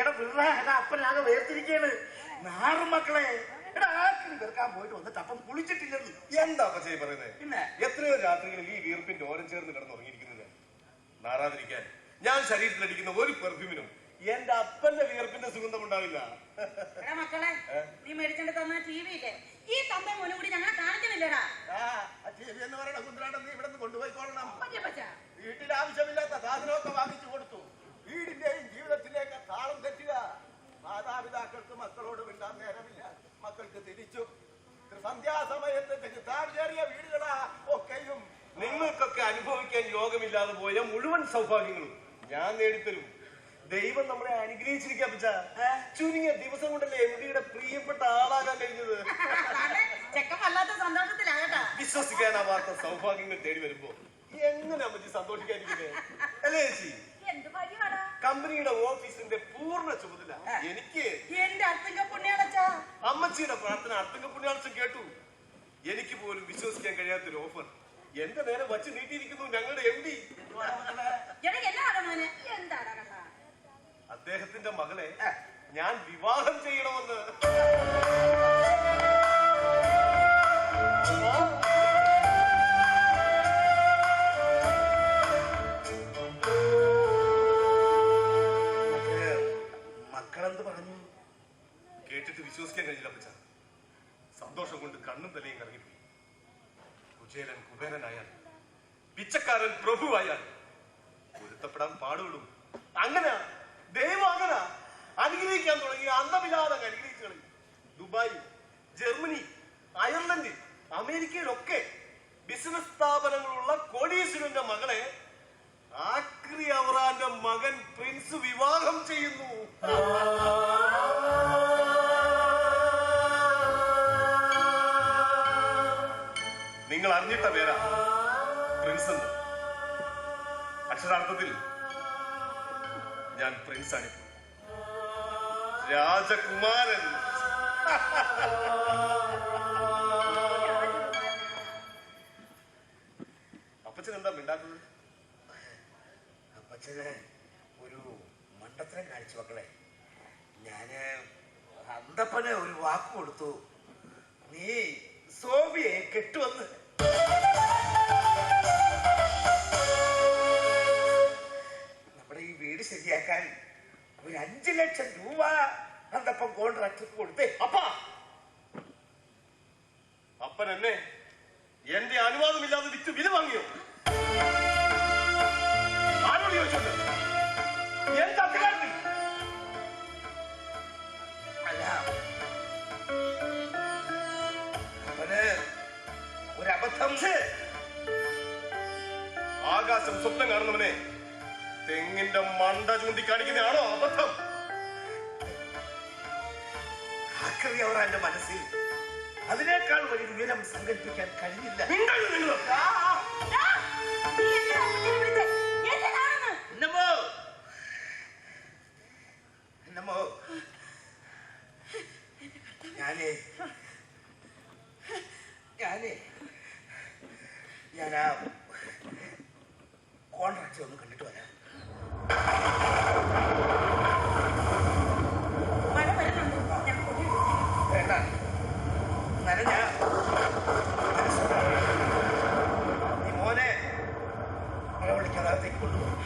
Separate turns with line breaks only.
എടാ എടാ അപ്പനാകെ വേർതിരിക്കാണ് നാറു മക്കളെ. എടാ ആക്കിന് വെറുക്കാൻ പോയിട്ട് വന്നിട്ട് അപ്പം കുളിച്ചിട്ടില്ലെന്ന്.
എന്താ അപ്പച്ചേ പറയുന്നത്
പിന്നെ?
എത്രയോ രാത്രികളിൽ ഈ വീർപ്പിന്റെ ഓരം ചേർന്ന് കിടന്നുറങ്ങിയിരിക്കുന്നത്. ഞാൻ നാറാതിരിക്കാൻ. ഞാൻ ശരീരത്തിലടിക്കുന്ന ഒരു പെർഫ്യൂമിനും എന്റെ അപ്പന്റെ വിയർപ്പിന്റെ സുഗന്ധം ഉണ്ടാവില്ല.
എടാ മക്കളെ നീ മേടിച്ചോണ്ട് തന്ന ടി വി ഇല്ലേ? ഈ തമ്മ മോനും കൂടി ഞങ്ങളെ കാണിക്കുന്നില്ലടാ?
എന്ന് പറയണ കുന്ത്രാണ്ടം നീ ഇവിടെ നിന്ന് കൊണ്ടുപോയിക്കൊള്ളണം മക്കൾക്ക് തിരിച്ചു. സന്ധ്യാസമയത്ത് താഴ്ചേറിയ വീടുകളാ ഒക്കെയും.
നിങ്ങൾക്കൊക്കെ അനുഭവിക്കാൻ യോഗമില്ലാതെ പോയ മുഴുവൻ സൗഭാഗ്യങ്ങളും ഞാൻ നേടിത്തരും. ദൈവം നമ്മളെ അനുഗ്രഹിച്ചിരിക്കാ പറ്റാ ചുരുങ്ങിയ ദിവസം കൊണ്ടല്ലേ എം ഡിയുടെ പ്രിയപ്പെട്ട ആളാകാൻ കഴിഞ്ഞത്? വിശ്വസിക്കാനാവാത്ത സൗഭാഗ്യങ്ങൾ തേടി വരുമ്പോ എങ്ങനെ അമ്മച്ചി സന്തോഷിക്കാതിരിക്കുന്നേ അല്ലേ ചേച്ചി? കമ്പനിയുടെ ഓഫീസിന്റെ പൂർണ ചുമതല എനിക്ക്.
എന്റെ അർത്ഥങ്ക പുണ്യാളച്ചാ.
അമ്മച്ചിയുടെ പ്രാർത്ഥന അർത്ഥങ്ക പുണ്യാളച്ചും കേട്ടു. എനിക്ക് പോലും വിശ്വസിക്കാൻ കഴിയാത്തൊരു ഓഫർ എന്റെ നേരെ വച്ച് നീട്ടിയിരിക്കുന്നു ഞങ്ങളുടെ എം ഡി അദ്ദേഹത്തിന്റെ മകളെ ഞാൻ വിവാഹം ചെയ്യണമെന്ന്. വിശ്വസിക്കാൻ കഴിഞ്ഞില്ല അപ്പച്ച. സന്തോഷം കൊണ്ട് കണ്ണും തലയും കറങ്ങിപ്പോയി കുചേലൻ കുബേരനായാൽ പിച്ചക്കാരൻ പ്രഭുവായാൽ പൊരുത്തപ്പെടാൻ പാടുപെടും അങ്ങനെ ദൈവം അങ്ങനെ. അനുഗ്രഹിക്കാൻ തുടങ്ങി അന്തമില്ലാതെ അങ്ങ് അനുഗ്രഹിച്ചു കളയും. ദുബായ് ജർമ്മനി അയർലൻഡ് അമേരിക്കയിലൊക്കെ ബിസിനസ് സ്ഥാപനങ്ങളുള്ള കോടീശ്വരന്റെ മകളെ ആക്രി അവറാന്റെ മകൻ പ്രിൻസ് വിവാഹം ചെയ്യുന്നു. നിങ്ങൾ അറിഞ്ഞിട്ട പേരാ പ്രിൻസ് എന്ന് അക്ഷരാർത്ഥത്തിൽ ഞാൻ പ്രിൻസ് ആണ് രാജകുമാരൻ. അപ്പച്ചൻ എന്താ മിണ്ടാത്തത്?
അപ്പച്ചന് ഒരു മണ്ടത്തരം കാണിച്ചു മക്കളെ. ഞാൻ അന്തപ്പന് ഒരു വാക്ക് കൊടുത്തു. നീ സോഫിയെ കെട്ടുവന്ന് നമ്മുടെ ഈ വീട് ശരിയാക്കാൻ ഒരു അഞ്ചു ലക്ഷം രൂപ അന്തപ്പം കോൺട്രാക്ടർക്ക് കൊടുത്തേ.
അപ്പ. അപ്പൻ എന്നെ എന്റെ അനുവാദമില്ലാതെ ആകാശം സ്വപ്നം കാണുന്നവനെ തെങ്ങിന്റെ മണ്ട ചൂണ്ടിക്കാണിക്കുന്നതാണോ അബദ്ധം?
ആക്രി അവർ എന്റെ മനസ്സിൽ. അതിനേക്കാൾ വലിയ വിവരം സങ്കല്പിക്കാൻ കഴിഞ്ഞില്ല.
ഞാനേ. ഞാനേ.
ആ, നീ എന്തിനാ അപ്പച്ചനെ വിളിച്ചേ? എന്തിനാണെന്ന്?
എന്നമ്മോ എന്നമ്മോ ഞാനേ ഞാനേ ഞാൻ ആ കോൺട്രാക്ട് ഒന്ന് കണ്ടിട്ട് വരാം.
മഴ വരുന്നുണ്ട്? ഞാൻ.
വേണ്ട. നനഞ്ഞ. മോനെ മഴ വിളിക്കാതെ കൊണ്ടുപോകും